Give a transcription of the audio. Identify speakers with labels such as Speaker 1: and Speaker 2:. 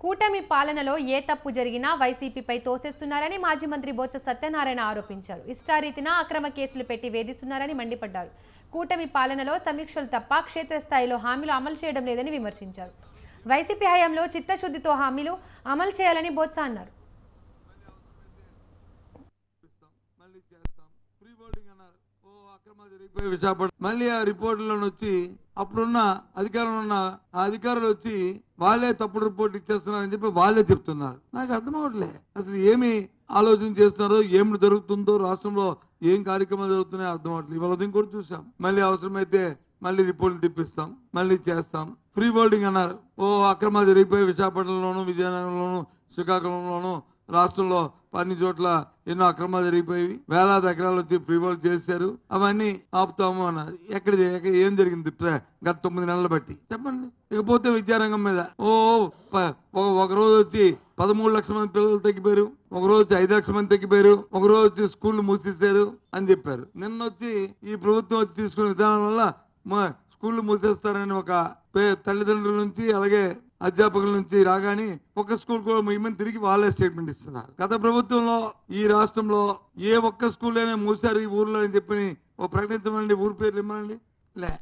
Speaker 1: కూటమి పాలనలో ఏ తప్పు జరిగినా వైసీపీపై తోసేస్తున్నారని మాజీ మంత్రి బొత్స సత్యనారాయణ ఆరోపించారు. ఇష్టారీతిన అక్రమ కేసులు పెట్టి వేధిస్తున్నారని మండిపడ్డారు. కూటమి పాలనలో సమీక్షలు తప్ప క్షేత్రస్థాయిలో హామీలు అమలు చేయడం లేదని విమర్శించారు. వైసీపీ హయాంలో చిత్తశుద్ధితో హామీలు అమలు చేయాలని బొత్స అన్నారు.
Speaker 2: మళ్ళీ మళ్ళీ ఆ రిపోర్టులను వచ్చి అప్పుడున్న అధికారంలో ఉన్న ఆ అధికారులు వచ్చి వాళ్ళే తప్పుడు రిపోర్ట్ ఇచ్చేస్తున్నారని చెప్పి వాళ్ళే చెప్తున్నారు. నాకు అర్థం అవ్వట్లే అసలు ఏమి ఆలోచన చేస్తున్నారో ఏమి జరుగుతుందో రాష్ట్రంలో ఏం కార్యక్రమాలు జరుగుతున్నాయో అర్థం అవ్వట్లేదు ఇవాళ ఉదయం కూడా చూసాం మళ్ళీ అవసరమైతే మళ్ళీ రిపోర్ట్లు తెప్పిస్తాం మళ్ళీ చేస్తాం. ఫ్రీ బోర్డింగ్ అన్నారు. ఓ అక్రమాలు జరిగిపోయి విశాఖపట్నంలోను విజయనగరంలోను శ్రీకాకుళంలోను రాష్ట్రంలో అన్ని చోట్ల ఎన్నో అక్రమాలు జరిగిపోయి వేలాది ఎకరాలు వచ్చి ప్రీబోల్ చేశారు. అవన్నీ ఆపుతాము అన్నది ఎక్కడ ఏం జరిగింది? గత తొమ్మిది నెలలు బట్టి. చెప్పండి. ఇకపోతే విద్యారంగం మీద. ఓ ప- ఒక రోజు వచ్చి పదమూడు లక్షల మంది పిల్లలు తగ్గిపోయారు. ఒక రోజు వచ్చి ఐదు లక్షల మంది తగ్గిపోయారు. ఒక రోజు వచ్చి స్కూల్ మూసేశారు అని చెప్పారు. నిన్న వచ్చి ఈ ప్రభుత్వం వచ్చి తీసుకున్న విధానం వల్ల మా స్కూళ్ళు మూసేస్తారని ఒక పే- తల్లిదండ్రుల నుంచి అలాగే అధ్యాపకుల నుంచి రాగానే ఒక్క స్కూల్ కూడా మేమని తిరిగి వాళ్ళే స్టేట్మెంట్ ఇస్తున్నారు. గత ప్రభుత్వంలో ఈ రాష్ట్రంలో ఏ ఒక్క స్కూల్ అయినా మూసారు ఈ ఊర్లో అని చెప్పి ఓ ప్రకటించమండి ఊరి పేర్లు ఇమ్మనండి లే.